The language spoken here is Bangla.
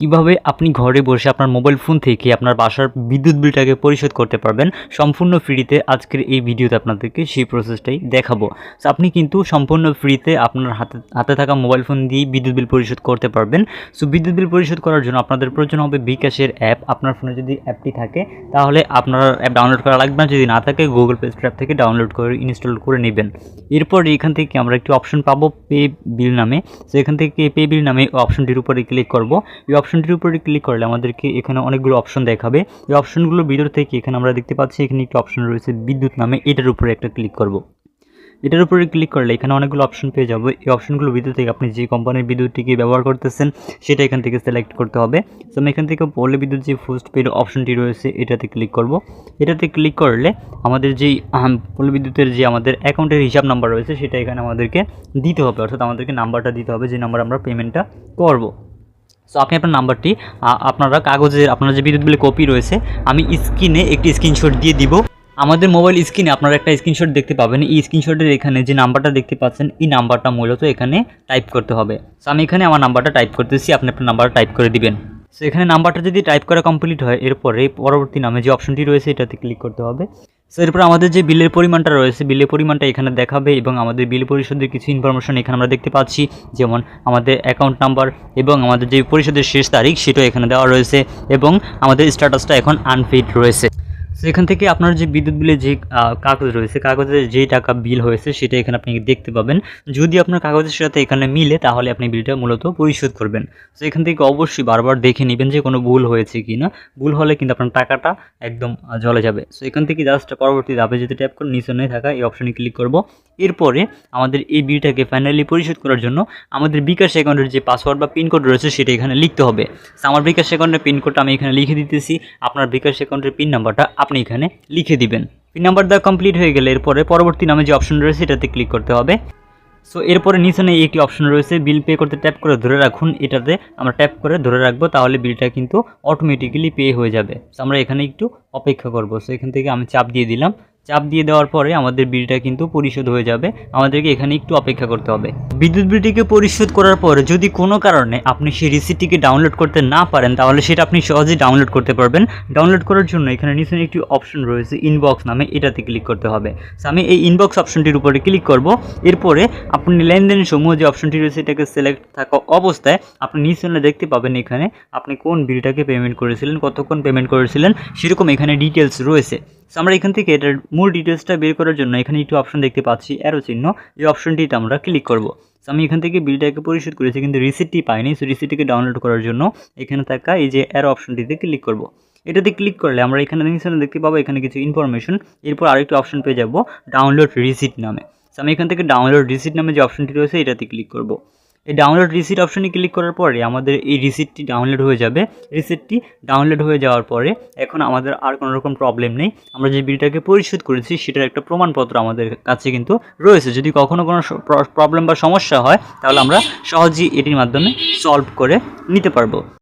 কীভাবে আপনি ঘরে বসে আপনার মোবাইল ফোন থেকে আপনার বাসার বিদ্যুৎ বিলটাকে পরিশোধ করতে পারবেন, সম্পূর্ণ ফ্রিতে আজকের এই ভিডিওতে আপনাদেরকে সেই প্রসেসটাই দেখাবো। আপনি কিন্তু সম্পূর্ণ ফ্রিতে আপনার হাতে হাতে থাকা মোবাইল ফোন দিয়ে বিদ্যুৎ বিল পরিশোধ করতে পারবেন। সো বিদ্যুৎ বিল পরিশোধ করার জন্য আপনাদের প্রয়োজন হবে বিকাশের অ্যাপ আপনার ফোনে যদি অ্যাপটি থাকে, তাহলে আপনার অ্যাপ ডাউনলোড করা লাগবে না। যদি না থাকে গুগল প্লে স্টোর অ্যাপ থেকে ডাউনলোড করে ইনস্টল করে নেবেন। এরপর এখান থেকে আমরা একটি অপশন পাবো পে বিল নামে। সো এখান থেকে পে বিল নামে অপশনটির উপরে ক্লিক করব। এই অপশনটির উপরে ক্লিক করলে আমাদেরকে এখানে অনেকগুলো অপশন দেখাবে। এই অপশনগুলোর ভিতর থেকে এখানে আমরা দেখতে পাচ্ছি, এখানে একটি অপশন রয়েছে বিদ্যুৎ নামে। এটার উপরে একটা ক্লিক করব। এটার উপরে ক্লিক করলে এখানে অনেকগুলো অপশন পেয়ে যাব। এই অপশনগুলোর ভিতর থেকে আপনি যে কোম্পানির বিদ্যুৎটিকে ব্যবহার করতেছেন, সেটা এখান থেকে সিলেক্ট করতে হবে। তো আমি এখান থেকে পল্লী বিদ্যুৎ যে পোস্ট পেড অপশনটি রয়েছে, এটাতে ক্লিক করব। এটাতে ক্লিক করলে আমাদের যেই পল্লী বিদ্যুতের যে আমাদের অ্যাকাউন্টের হিসাব নাম্বার রয়েছে, সেটা এখানে আমাদেরকে দিতে হবে। অর্থাৎ আমাদেরকে নাম্বারটা দিতে হবে যে নাম্বার আমরা পেমেন্টটা করব। সো আপনি আপনার নাম্বারটি আপনারা কাগজের, আপনার যে বিদ্যুৎ বিলের কপি রয়েছে, আমি স্ক্রিনে একটি স্ক্রিনশট দিয়ে দিব। আমাদের মোবাইল স্ক্রিনে আপনারা একটা স্ক্রিনশট দেখতে পাবেন। এই স্ক্রিনশটের এখানে যে নাম্বারটা দেখতে পাচ্ছেন, এই নাম্বারটা মূলত এখানে টাইপ করতে হবে। সো আমি এখানে আমার নাম্বারটা টাইপ করতেছি, আপনি আপনার নাম্বারটা টাইপ করে দিবেন। সো এখানে নাম্বারটা যদি টাইপ করা কমপ্লিট হয়, এরপরে পরবর্তী নামে যে অপশনটি রয়েছে, এটাতে ক্লিক করতে হবে। সো এরপর আমাদের যে বিলের পরিমাণটা রয়েছে, বিলের পরিমাণটা এখানে দেখাবে এবং আমাদের বিল পরিশোধের কিছু ইনফরমেশন এখানে আমরা দেখতে পাচ্ছি। যেমন আমাদের অ্যাকাউন্ট নাম্বার এবং আমাদের যে পরিশোধের শেষ তারিখ, সেটাও এখানে দেওয়া রয়েছে এবং আমাদের স্ট্যাটাসটা এখন আনফিট রয়েছে। সেখান থেকে আপনার যে বিদ্যুৎ বিলের যে কাগজ রয়েছে, কাগজের যে টাকা বিল হয়েছে সেটা এখানে আপনি দেখতে পাবেন। যদি আপনার কাগজের সাথে এখানে মিলে, তাহলে আপনি বিলটা মূলত পরিশোধ করবেন। তো এখান থেকে অবশ্যই বারবার দেখে নেবেন যে কোনো ভুল হয়েছে কি না ভুল হলে কিন্তু আপনার টাকাটা একদম জলে যাবে। সো এখান থেকে জাস্ট পরবর্তী ধাপে যেতে ট্যাপ করে নিচে নিয়ে থাকা এই অপশনে ক্লিক করব। এরপরে আমাদের এই বিলটাকে ফাইনালি পরিশোধ করার জন্য আমাদের বিকাশ অ্যাকাউন্টের যে পাসওয়ার্ড বা পিনকোড রয়েছে সেটা এখানে লিখতে হবে। আমার বিকাশ অ্যাকাউন্টের পিনকোডটা আমি এখানে লিখে দিতেছি। আপনার বিকাশ অ্যাকাউন্টের পিন নাম্বারটা আপনি এখানে লিখে দিবেন। পিন নাম্বার দেওয়া কমপ্লিট হয়ে গেলে এরপরে পরবর্তী নামে যে অপশন রয়েছে এটাতে ক্লিক করতে হবে। সো এরপরে নিচে একটি অপশন রয়েছে বিল পে করতে ট্যাপ করে ধরে রাখুন, এটাতে আমরা ট্যাপ করে ধরে রাখব, তাহলে বিলটা কিন্তু অটোমেটিক্যালি পে হয়ে যাবে। সো আমরা এখানে একটু অপেক্ষা করব। সো এখান থেকে আমি চাপ দিয়ে দিলাম। চাপ দিয়ে দেওয়ার পরে আমাদের বিলটা কিন্তু পরিশোধ হয়ে যাবে। আমাদেরকে এখানে একটু অপেক্ষা করতে হবে। বিদ্যুৎ বিলটিকে পরিশোধ করার পরে যদি কোনো কারণে আপনি সেই রিসিপ্টটিকে ডাউনলোড করতে না পারেন, তাহলে সেটা আপনি সহজেই ডাউনলোড করতে পারবেন। ডাউনলোড করার জন্য এখানে নিচে একটি অপশন রয়েছে, ইনবক্স নামে এটাতে ক্লিক করতে হবে। আমি এই ইনবক্স অপশনটির উপরে ক্লিক করব। এরপরে আপনি লেনদেন সমূহ যে অপশনটি রয়েছে, এটাকে সিলেক্ট থাকা অবস্থায় আপনি নিচে দেখতে পাবেন এখানে আপনি কোন বিলটাকে পেমেন্ট করেছিলেন, কতক্ষণ পেমেন্ট করেছিলেন, সেরকম এখানে ডিটেলস রয়েছে। আমরা এখান থেকে এটার মূল ডিটেলসটা বের করার জন্য এখানে একটু অপশন দেখতে পাচ্ছি অ্যারো চিহ্ন। এই অপশনটিতে আমরা ক্লিক করব। So, আমি এখান থেকে বিলটাকে পরিশোধ করেছি কিন্তু রিসিপ্টটি পাইনি। সো রিসিপ্টটিকে ডাউনলোড করার জন্য এখানে থাকা এই যে অ্যারো অপশনটিতে ক্লিক করব। এটাতে ক্লিক করলে আমরা এখানে নিচে দেখতে পাবো এখানে কিছু ইনফরমেশন এরপর আরেকটি অপশন পেয়ে যাব ডাউনলোড রিসিপ্ট নামে। So, আমি এখান থেকে ডাউনলোড রিসিপ্ট নামে যে অপশনটি রয়েছে এটাতে ক্লিক করব। এই ডাউনলোড রিসিট অপশনে ক্লিক করার পরে আমাদের এই রিসিটটি ডাউনলোড হয়ে যাবে। রিসিটটি ডাউনলোড হয়ে যাওয়ার পরে এখন আমাদের আর কোনো রকম প্রবলেম নেই। আমরা যে বিলটাকে পরিশোধ করেছি, সেটার একটা প্রমাণপত্র আমাদের কাছে কিন্তু রয়েছে। যদি কখনও কোনো প্রবলেম বা সমস্যা হয়, তাহলে আমরা সহজেই এটির মাধ্যমে সলভ করে নিতে পারব।